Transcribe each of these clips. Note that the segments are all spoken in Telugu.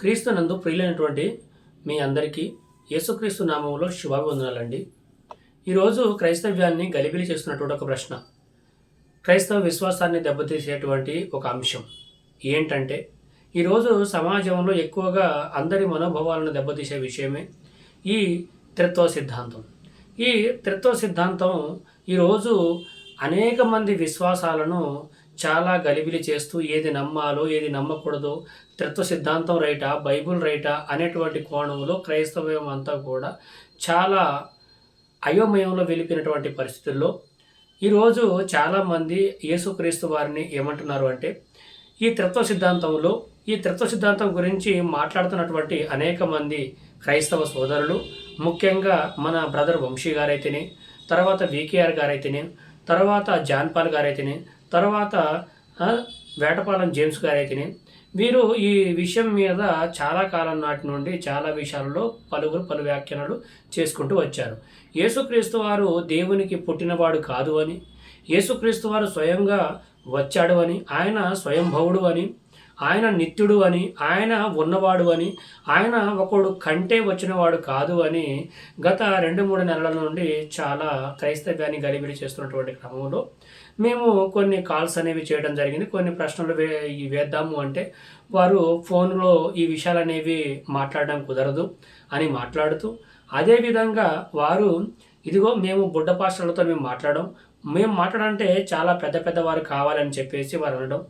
క్రీస్తు నందు ప్రియులైనటువంటి మీ అందరికీ యేసుక్రీస్తు నామంలో శుభాభివందనాలండి. ఈరోజు క్రైస్తవ్యాన్ని గలిబిలి చేస్తున్నటువంటి ఒక ప్రశ్న. క్రైస్తవ విశ్వాసాన్ని దెబ్బతీసేటువంటి ఒక అంశం. ఏంటంటే ఈరోజు సమాజంలో ఎక్కువగా అందరి మనోభావాలను దెబ్బతీసే విషయమే ఈ త్రిత్వ సిద్ధాంతం. ఈ త్రిత్వ సిద్ధాంతం ఈరోజు అనేక మంది విశ్వాసాలను చాలా గలిబిలి చేస్తూ ఏది నమ్మాలో ఏది నమ్మకూడదో త్రిత్వ సిద్ధాంతం రైటా బైబుల్ రైటా అనేటువంటి కోణంలో క్రైస్తవం అంతా కూడా చాలా అయోమయంలో వెళ్ళిపోయినటువంటి పరిస్థితుల్లో ఈరోజు చాలామంది యేసుక్రీస్తు వారిని ఏమంటున్నారు అంటే ఈ త్రిత్వ సిద్ధాంతంలో ఈ త్రిత్వ సిద్ధాంతం గురించి మాట్లాడుతున్నటువంటి అనేక మంది క్రైస్తవ సోదరులు ముఖ్యంగా మన బ్రదర్ వంశీ గారైతేనే తర్వాత వికేఆర్ గారైతేనే తర్వాత జాన్పాల్ గారైతేనే తర్వాత వేటపాలెం జేమ్స్ గారైతేనే. వీరు ఈ విషయం మీద చాలా కాలం నాటి నుండి చాలా విషయాలలో పలువురు పలు వ్యాఖ్యానాలు చేసుకుంటూ వచ్చారు. యేసుక్రీస్తు వారు దేవునికి పుట్టినవాడు కాదు అని యేసుక్రీస్తు వారు స్వయంగా వచ్చాడు అని ఆయన స్వయంభవుడు అని ఆయన నిత్యుడు అని ఆయన ఉన్నవాడు అని ఆయన ఒకడు కంటే వచ్చినవాడు కాదు అని గత రెండు మూడు నెలల నుండి చాలా క్రైస్తవ్యాన్ని గలిబిలి చేస్తున్నటువంటి క్రమంలో మేము కొన్ని కాల్స్ అనేవి చేయడం జరిగింది. కొన్ని ప్రశ్నలు వే వేద్దాము అంటే వారు ఫోన్లో ఈ విషయాలు అనేవి మాట్లాడడం కుదరదు అని మాట్లాడుతూ అదేవిధంగా వారు ఇదిగో మేము బుడ్డ పాస్టర్లతో మేము మాట్లాడడం మేము మాట్లాడంటే చాలా పెద్ద పెద్ద వారు కావాలని చెప్పేసి వారు అనడం.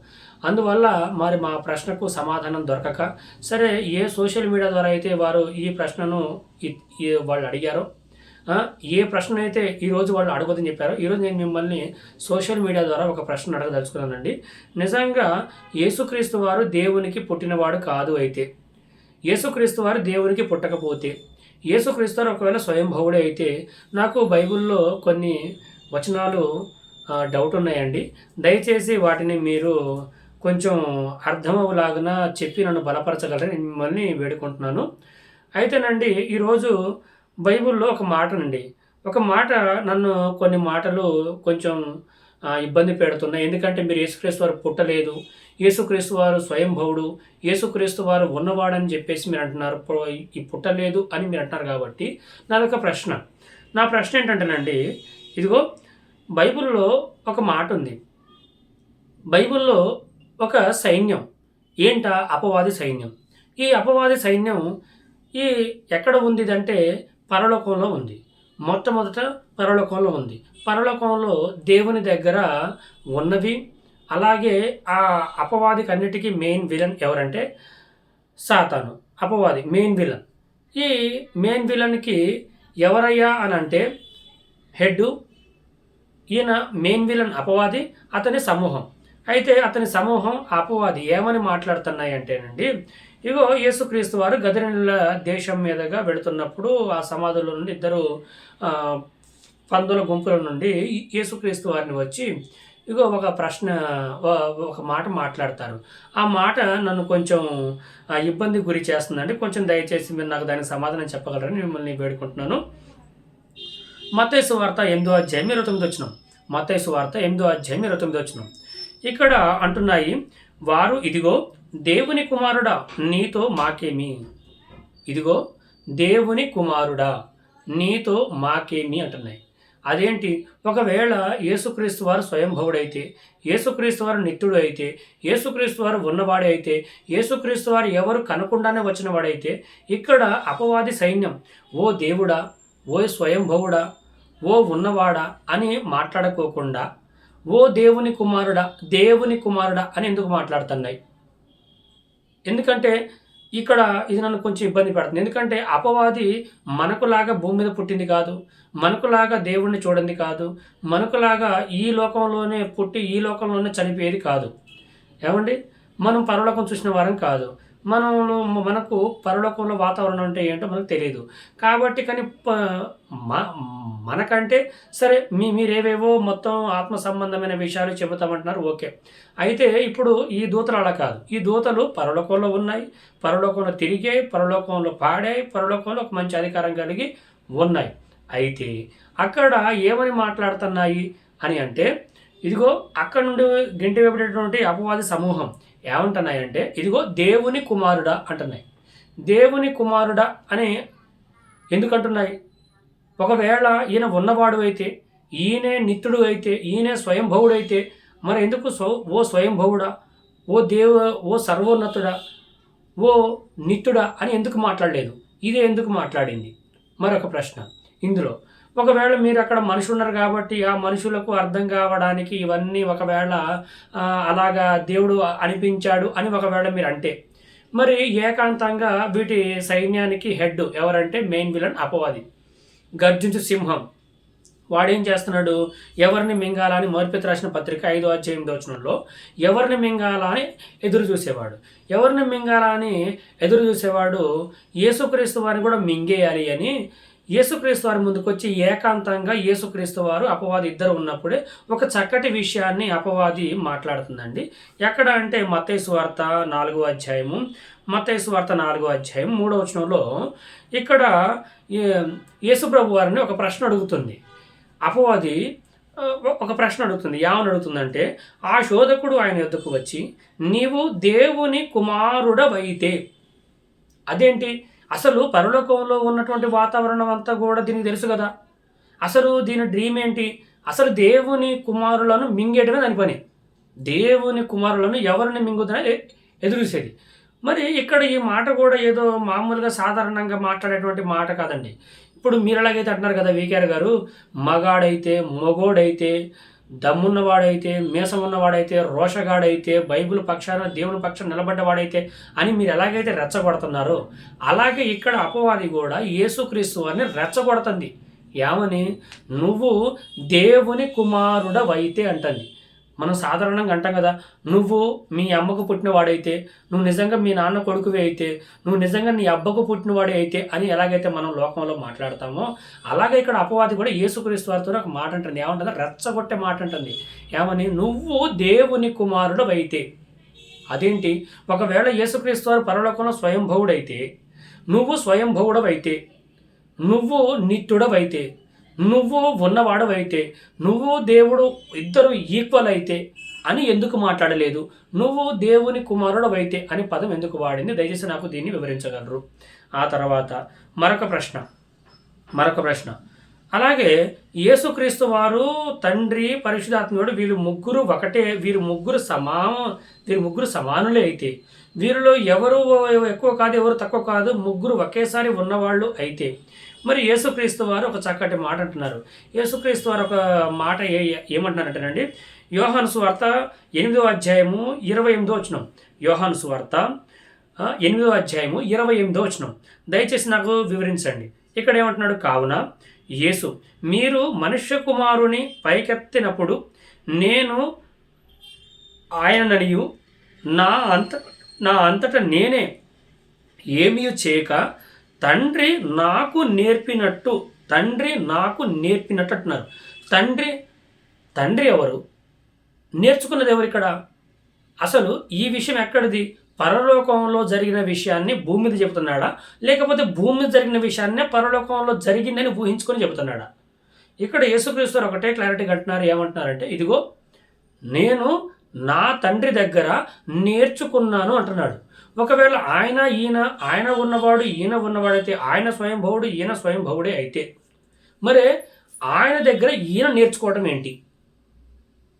అందువల్ల మరి మా ప్రశ్నకు సమాధానం దొరకక సరే ఏ సోషల్ మీడియా ద్వారా అయితే వారు ఈ ప్రశ్నను వాళ్ళు అడిగారో ఏ ప్రశ్న అయితే ఈరోజు వాళ్ళు అడగొద్దని చెప్పారో ఈరోజు నేను మిమ్మల్ని సోషల్ మీడియా ద్వారా ఒక ప్రశ్న అడగదలుచుకున్నానండి. నిజంగా యేసుక్రీస్తు వారు దేవునికి పుట్టినవాడు కాదు అయితే యేసుక్రీస్తు వారు దేవునికి పుట్టకపోతే యేసుక్రీస్తు వారు ఒకవేళ స్వయంభవుడే అయితే నాకు బైబిల్లో కొన్ని వచనాలు డౌట్ ఉన్నాయండి. దయచేసి వాటిని మీరు కొంచెం అర్థమవులాగా చెప్పి నన్ను బలపరచగలరని నేను మిమ్మల్ని వేడుకుంటున్నాను. అయితేనండి ఈరోజు బైబిల్లో ఒక మాట అండి ఒక మాట నన్ను కొన్ని మాటలు కొంచెం ఇబ్బంది పెడుతున్నాయి. ఎందుకంటే మీరు యేసుక్రీస్తు వారు పుట్టలేదు. యేసుక్రీస్తు వారు స్వయంభవుడు. యేసుక్రీస్తు వారు ఉన్నవాడని చెప్పేసి మీరు అంటున్నారు. ఈ పుట్టలేదు అని మీరు అంటున్నారు కాబట్టి నాదొక ప్రశ్న. నా ప్రశ్న ఏంటంటేనండి ఇదిగో బైబిల్లో ఒక మాట ఉంది బైబిల్లో ఒక సైన్యం. ఏంట? అపవాది సైన్యం. ఈ అపవాది సైన్యం ఈ ఎక్కడ ఉంది అంటే పరలోకంలో ఉంది. మొట్టమొదట పరలోకంలో ఉంది. పరలోకంలో దేవుని దగ్గర ఉన్నవి అలాగే ఆ అపవాదికి అన్నిటికీ మెయిన్ విలన్ ఎవరంటే సాతాను అపవాది మెయిన్ విలన్. ఈ మెయిన్ విలన్కి ఎవరయ్యా అని అంటే హెడ్ ఈయన మెయిన్ విలన్ అపవాది అతని సమూహం. అయితే అతని సమూహం అపవాది ఏమని మాట్లాడుతున్నాయంటేనండి ఇగో యేసుక్రీస్తు వారు గదిరెల దేశం మీదుగా వెళుతున్నప్పుడు ఆ సమాధుల నుండి ఇద్దరు పందుల గుంపుల నుండి యేసుక్రీస్తు వారిని వచ్చి ఇగో ఒక ప్రశ్న ఒక- మాట మాట్లాడతారు. ఆ మాట నన్ను కొంచెం ఇబ్బంది గురి చేస్తుందండి. కొంచెం దయచేసి మీరు నాకు దానికి సమాధానం చెప్పగలరని మిమ్మల్ని వేడుకుంటున్నాను. మతేసు వార్త ఎనిమిదో అధ్యాయం ఇరవై తొమ్మిది వచ్చినాం. మతేసు వార్త ఎనిమిదో అధ్యాయం ఇరవై తొమ్మిది వచ్చినాం. ఇక్కడ అంటున్నాయి వారు ఇదిగో దేవుని కుమారుడా నీతో మాకేమి? ఇదిగో దేవుని కుమారుడా నీతో మాకేమి అంటున్నాయి. అదేంటి? ఒకవేళ యేసుక్రీస్తు వారు స్వయంభవుడైతే యేసుక్రీస్తు వారు నిత్యుడు అయితే యేసుక్రీస్తు వారు ఉన్నవాడే అయితే యేసుక్రీస్తు వారు ఎవరు కనకుండానే వచ్చిన వాడైతే ఇక్కడ అపవాది సైన్యం ఓ దేవుడా ఓ స్వయంభవుడా ఓ ఉన్నవాడా అని మాట్లాడుకోకుండా ఓ దేవుని కుమారుడా దేవుని కుమారుడా అని ఎందుకు మాట్లాడుతున్నాయి? ఎందుకంటే ఇక్కడ ఇది నన్ను కొంచెం ఇబ్బంది పెడుతుంది. ఎందుకంటే అపవాది మనకులాగా భూమి మీద పుట్టింది కాదు మనకులాగా దేవుణ్ణి చూడండి కాదు మనకులాగా ఈ లోకంలోనే పుట్టి ఈ లోకంలోనే చనిపోయేది కాదు. ఏమండి? మనం పరలోకం చూసిన వారం కాదు. మనలో మనకు పరలోకంలో వాతావరణం అంటే ఏంటో మనకు తెలియదు. కాబట్టి కానీ ప- మ- మనకంటే సరే మీ మీరేవేవో మొత్తం ఆత్మ సంబంధమైన విషయాలు చెబుతామంటున్నారు ఓకే. అయితే ఇప్పుడు ఈ దూతలు అలా కాదు. ఈ దూతలు పరలోకంలో ఉన్నాయి పరలోకంలో తిరిగాయి పరలోకంలో పాడాయి పరలోకంలో ఒక మంచి అధికారం కలిగి ఉన్నాయి. అయితే అక్కడ ఏమని మాట్లాడుతున్నాయి అని అంటే ఇదిగో అక్కడ నుండి గింటి వేపడేటువంటి అపవాది సమూహం ఏమంటున్నాయంటే ఇదిగో దేవుని కుమారుడా అంటున్నాయి. దేవుని కుమారుడా అని ఎందుకంటున్నాయి? ఒకవేళ ఈయన ఉన్నవాడు అయితే ఈయనే నిత్యుడు అయితే ఈయనే స్వయంభవుడైతే మరి ఎందుకు స్వ ఓ స్వయంభవుడా ఓ దేవ ఓ సర్వోన్నతుడా ఓ నిత్యుడా అని ఎందుకు మాట్లాడలేదు? ఇదే ఎందుకు మాట్లాడింది? మరొక ప్రశ్న. ఇందులో ఒకవేళ మీరు అక్కడ మనుషులు ఉన్నారు కాబట్టి ఆ మనుషులకు అర్థం కావడానికి ఇవన్నీ ఒకవేళ అలాగా దేవుడు అనిపించాడు అని ఒకవేళ మీరు అంటే మరి ఏకాంతంగా వీటి సైన్యానికి హెడ్ ఎవరంటే మెయిన్ విలన్ అపవాది గర్జించు సింహం. వాడేం చేస్తున్నాడు? ఎవరిని మింగాలని మోర్పిత రాసిన పత్రిక ఐదో అధ్యాయం దోచనంలో ఎవరిని మింగాలా అని ఎదురు చూసేవాడు. ఎవరిని మింగాలా అని ఎదురు చూసేవాడు? యేసుక్రీస్తు వారిని కూడా మింగేయాలి అని యేసుక్రీస్తు వారి ముందుకొచ్చి ఏకాంతంగా యేసుక్రీస్తు వారు అపవాది ఇద్దరు ఉన్నప్పుడే ఒక చక్కటి విషయాన్ని అపవాది మాట్లాడుతుందండి. ఎక్కడ అంటే మతేసు వార్త నాలుగో అధ్యాయము మతేసు వార్త నాలుగో అధ్యాయం మూడో వచనంలో ఇక్కడ ఏ- యేసుప్రభు వారిని ఒక ప్రశ్న అడుగుతుంది. అపవాది ఒక ప్రశ్న అడుగుతుంది. ఏమని అడుగుతుందంటే ఆ శోధకుడు ఆయన ఎద్దుకు వచ్చి నీవు దేవుని కుమారుడవైతే అదేంటి? అసలు పరలోకంలో ఉన్నటువంటి వాతావరణం అంతా కూడా దీనికి తెలుసు కదా. అసలు దీని డ్రీమ్ ఏంటి? అసలు దేవుని కుమారులను మింగేయడమే దాని పని. దేవుని కుమారులను ఎవరిని మింగుతున్నా ఎదురుసేది మరి ఇక్కడ ఈ మాట కూడా ఏదో మామూలుగా సాధారణంగా మాట్లాడేటువంటి మాట కాదండి. ఇప్పుడు మీరు ఎలాగైతే అంటున్నారు కదా వీకేఆర్ గారు మగాడైతే మగోడైతే దమ్మున్నవాడైతే మీసం ఉన్నవాడైతే రోషగాడైతే బైబిల్ పక్షాన దేవుని పక్షాన నిలబడ్డవాడైతే అని మీరు ఎలాగైతే రెచ్చగొడుతున్నారో అలాగే ఇక్కడ అపవాది కూడా యేసుక్రీస్తు అని రెచ్చగొడుతుంది. ఏమని? నువ్వు దేవుని కుమారుడవైతే అంటుంది. మనం సాధారణంగా అంటాం కదా నువ్వు మీ అమ్మకు పుట్టినవాడైతే నువ్వు నిజంగా మీ నాన్న కొడుకువే అయితే నువ్వు నిజంగా నీ అబ్బకు పుట్టినవాడే అయితే అని ఎలాగైతే మనం లోకంలో మాట్లాడతామో అలాగే ఇక్కడ అపవాది కూడా యేసుక్రీస్తు వారితో ఒక మాట అంటుంది. ఏమంటుంది? రెచ్చగొట్టే మాట అంటుంది. ఏమని? నువ్వు దేవుని కుమారుడు అయితే అదేంటి? ఒకవేళ యేసుక్రీస్తు వారు పరలోకంలో స్వయంభవుడైతే నువ్వు స్వయంభవుడవైతే నువ్వు నిత్యుడవైతే నువ్వు ఉన్నవాడవైతే నువ్వు దేవుడు ఇద్దరు ఈక్వల్ అయితే అని ఎందుకు మాట్లాడలేదు? నువ్వు దేవుని కుమారుడవైతే అని పదం ఎందుకు వాడింది? దయచేసి నాకు దీన్ని వివరించగలరు. ఆ తర్వాత మరొక ప్రశ్న. మరొక ప్రశ్న. అలాగే యేసుక్రీస్తు వారు తండ్రి పరిశుధాత్ముడు వీళ్ళు ముగ్గురు ఒకటే వీరు ముగ్గురు సమా వీరు ముగ్గురు సమానులే అయితే వీరిలో ఎవరు ఎక్కువ కాదు ఎవరు తక్కువ కాదు ముగ్గురు ఒకేసారి ఉన్నవాళ్ళు అయితే మరి యేసుక్రీస్తు వారు ఒక చక్కటి మాట అంటున్నారు. యేసుక్రీస్తు వారు ఒక మాట ఏ ఏమంటున్నారంటేనండి యోహాను సువార్త ఎనిమిదో అధ్యాయము ఇరవై ఎనిమిదో వచ్చినాం యోహాను సువార్త ఎనిమిదో అధ్యాయము ఇరవై ఎనిమిదో వచ్చినాం దయచేసి నాకు వివరించండి. ఇక్కడ ఏమంటున్నాడు? కావున యేసు మీరు మనుష్య కుమారుని పైకెత్తినప్పుడు నేను ఆయననియు నా అంత నా అంతట నేనే ఏమీ చేయక తండ్రి నాకు నేర్పినట్టు తండ్రి నాకు నేర్పినట్టు అంటున్నారు తండ్రి తండ్రి ఎవరు? నేర్చుకున్నది ఎవరు ఇక్కడ? అసలు ఈ విషయం ఎక్కడిది? పరలోకంలో జరిగిన విషయాన్ని భూమి మీద చెబుతున్నాడా? లేకపోతే భూమి మీద జరిగిన విషయాన్నే పరలోకంలో జరిగిందని ఊహించుకొని చెబుతున్నాడా? ఇక్కడ యేసుక్రీస్తు ఒకటే క్లారిటీ అంటున్నారు ఏమంటున్నారంటే ఇదిగో నేను నా తండ్రి దగ్గర నేర్చుకున్నాను అంటున్నాడు. ఒకవేళ ఆయన ఈయన ఆయన ఉన్నవాడు ఈయన ఉన్నవాడైతే ఆయన స్వయంభవుడు ఈయన స్వయంభవుడే అయితే. మరి ఆయన దగ్గర ఈయన నేర్చుకోవటం ఏంటి?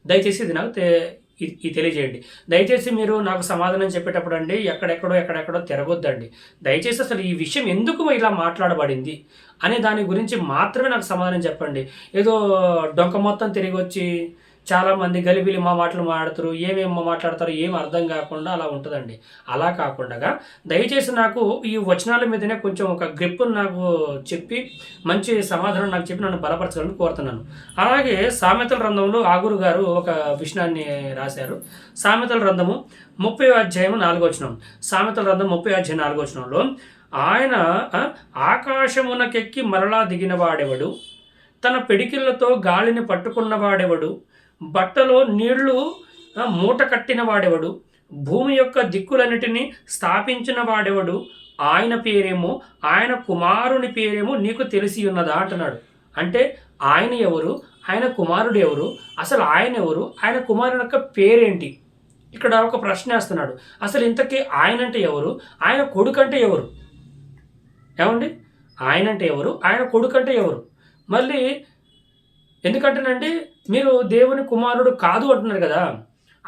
దయచేసి ఇది నాకు తె- ఇది తెలియజేయండి. దయచేసి మీరు నాకు సమాధానం చెప్పేటప్పుడు అండి ఎక్కడెక్కడో ఎక్కడెక్కడో తిరగొద్దండి. దయచేసి అసలు ఈ విషయం ఎందుకు ఇలా మాట్లాడబడింది అనే దాని గురించి మాత్రమే నాకు సమాధానం చెప్పండి. ఏదో డొంక మొత్తం తిరిగి వచ్చి చాలామంది గలిబిలి మా మాటలు మాట్లాడుతారు ఏమేమి మా మాట్లాడతారు ఏం అర్థం కాకుండా అలా ఉంటుందండి. అలా కాకుండా దయచేసి నాకు ఈ వచనాల మీదనే కొంచెం ఒక గ్రిప్ నాకు చెప్పి మంచి సమాధానం నాకు చెప్పి నన్ను బలపరచాలని కోరుతున్నాను. అలాగే సామెతల రంధంలో ఆగురు గారు ఒక విషయాన్ని రాశారు. సామెతల రంధము ముప్పై అధ్యాయం నాలుగో వచనం. సామెతల రంధం ముప్పై అధ్యాయం నాలుగో వచనంలో ఆయన ఆకాశమునకెక్కి మరలా దిగిన వాడెవడు తన పిడికిళ్ళతో గాలిని పట్టుకున్నవాడెవడు? బట్టలో నీళ్ళు మూట కట్టిన వాడెవడు? భూమి యొక్క దిక్కులన్నిటినీ స్థాపించిన వాడెవడు? ఆయన పేరేమో ఆయన కుమారుని పేరేమో నీకు తెలిసి ఉన్నదా అంటున్నాడు. అంటే ఆయన ఎవరు? ఆయన కుమారుడు ఎవరు? అసలు ఆయన ఎవరు? ఆయన కుమారుని యొక్క పేరేంటి? ఇక్కడ ఒక ప్రశ్న వేస్తున్నాడు. అసలు ఇంతకీ ఆయన అంటే ఎవరు? ఆయన కొడుకు అంటే ఎవరు? ఏమండి? ఆయన అంటే ఎవరు? ఆయన కొడుకు అంటే ఎవరు? మళ్ళీ ఎందుకంటేనండి మీరు దేవుని కుమారుడు కాదు అంటున్నారు కదా.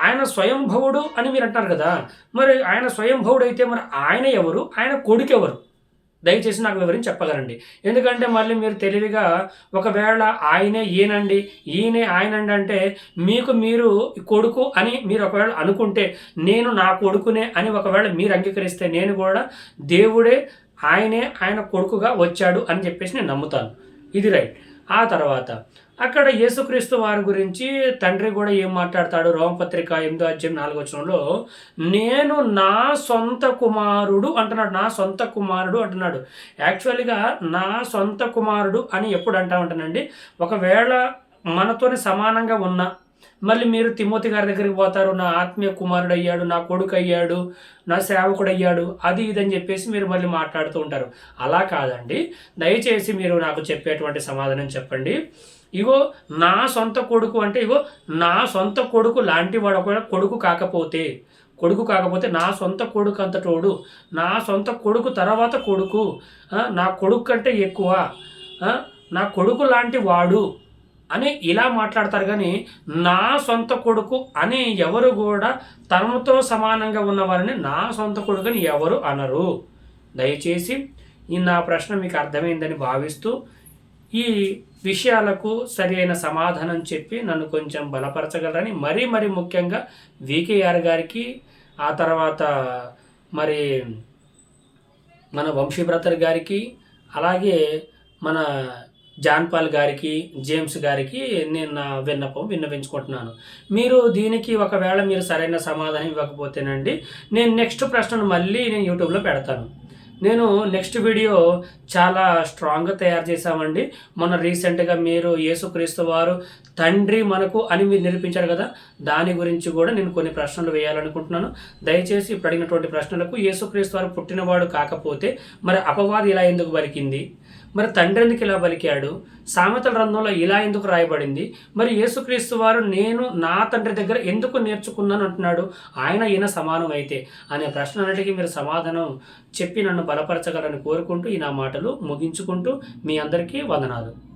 ఆయన స్వయంభవుడు అని మీరు అంటారు కదా. మరి ఆయన స్వయంభవుడు అయితే మరి ఆయన ఎవరు? ఆయన కొడుకు ఎవరు? దయచేసి నాకు వివరించి చెప్పగలండి. ఎందుకంటే మళ్ళీ మీరు తెలివిగా ఒకవేళ ఆయనే ఈయనండి ఈయనే ఆయనండి అంటే మీకు మీరు కొడుకు అని మీరు ఒకవేళ అనుకుంటే నేను నా కొడుకునే అని ఒకవేళ మీరు అంగీకరిస్తే నేను కూడా దేవుడే ఆయనే ఆయన కొడుకుగా వచ్చాడు అని చెప్పేసి నేను నమ్ముతాను. ఇది రైట్. ఆ తర్వాత అక్కడ యేసుక్రీస్తు వారి గురించి తండ్రి కూడా ఏం మాట్లాడతాడు? రోమపత్రిక ఎనిమిదో అధ్యాయం నాలుగో వచనంలో నేను నా సొంత కుమారుడు అంటున్నాడు. నా సొంత కుమారుడు అంటున్నాడు. యాక్చువల్గా నా సొంత కుమారుడు అని ఎప్పుడు అంటామంటానండి ఒకవేళ మనతోని సమానంగా ఉన్న మళ్ళీ మీరు తిమోతి గారి దగ్గరికి పోతారు నా ఆత్మీయ కుమారుడు అయ్యాడు నా కొడుకు అయ్యాడు నా సేవకుడు అయ్యాడు అది ఇదని చెప్పేసి మీరు మళ్ళీ మాట్లాడుతూ ఉంటారు. అలా కాదండి. దయచేసి మీరు నాకు చెప్పేటువంటి సమాధానం చెప్పండి. ఇగో నా సొంత కొడుకు అంటే ఇగో నా సొంత కొడుకు లాంటి వాడు కొడుకు కాకపోతే కొడుకు కాకపోతే నా సొంత కొడుకు అంతటోడు నా సొంత కొడుకు తర్వాత కొడుకు. నా కొడుకు కంటే ఎక్కువ. నా కొడుకు లాంటి వాడు. అని ఇలా మాట్లాడతారు. కానీ నా సొంత కొడుకు అని ఎవరు కూడా తనతో సమానంగా ఉన్నవారిని నా సొంత కొడుకు అని ఎవరు అనరు. దయచేసి ఈ నా ప్రశ్న మీకు అర్థమైందని భావిస్తూ ఈ విషయాలకు సరి అయిన సమాధానం చెప్పి నన్ను కొంచెం బలపరచగలరని మరీ మరీ ముఖ్యంగా వికేఆర్ గారికి ఆ తర్వాత మరి మన వంశీ బ్రదర్ గారికి అలాగే మన జాన్పాల్ గారికి జేమ్స్ గారికి నేను నా విన్నపం విన్నవించుకుంటున్నాను. మీరు దీనికి ఒకవేళ మీరు సరైన సమాధానం ఇవ్వకపోతేనండి నేను నెక్స్ట్ ప్రశ్నను మళ్ళీ నేను యూట్యూబ్లో పెడతాను. నేను నెక్స్ట్ వీడియో చాలా స్ట్రాంగ్గా తయారు చేశామండి. మొన్న రీసెంట్గా మీరు యేసుక్రీస్తు వారు తండ్రి మనకు అని మీరు నిరూపించారు కదా దాని గురించి కూడా నేను కొన్ని ప్రశ్నలు వేయాలనుకుంటున్నాను. దయచేసి ఇప్పుడు అడిగినటువంటి ప్రశ్నలకు యేసుక్రీస్తు వారు పుట్టినవాడు కాకపోతే మరి అపవాది ఇలా ఎందుకు బలికింది? మరి తండ్రి ఎందుకు ఇలా బలికాడు సామెతల రంధంలో ఇలా ఎందుకు రాయబడింది? మరి యేసుక్రీస్తు వారు నేను నా తండ్రి దగ్గర ఎందుకు నేర్చుకున్నాను అంటున్నాడు? ఆయన ఈయన సమానం అయితే. అనే ప్రశ్నలన్నిటికీ మీరు సమాధానం చెప్పి నన్ను బలపరచగలని కోరుకుంటూ ఈ నా మాటలు ముగించుకుంటూ మీ అందరికీ వందనాలు.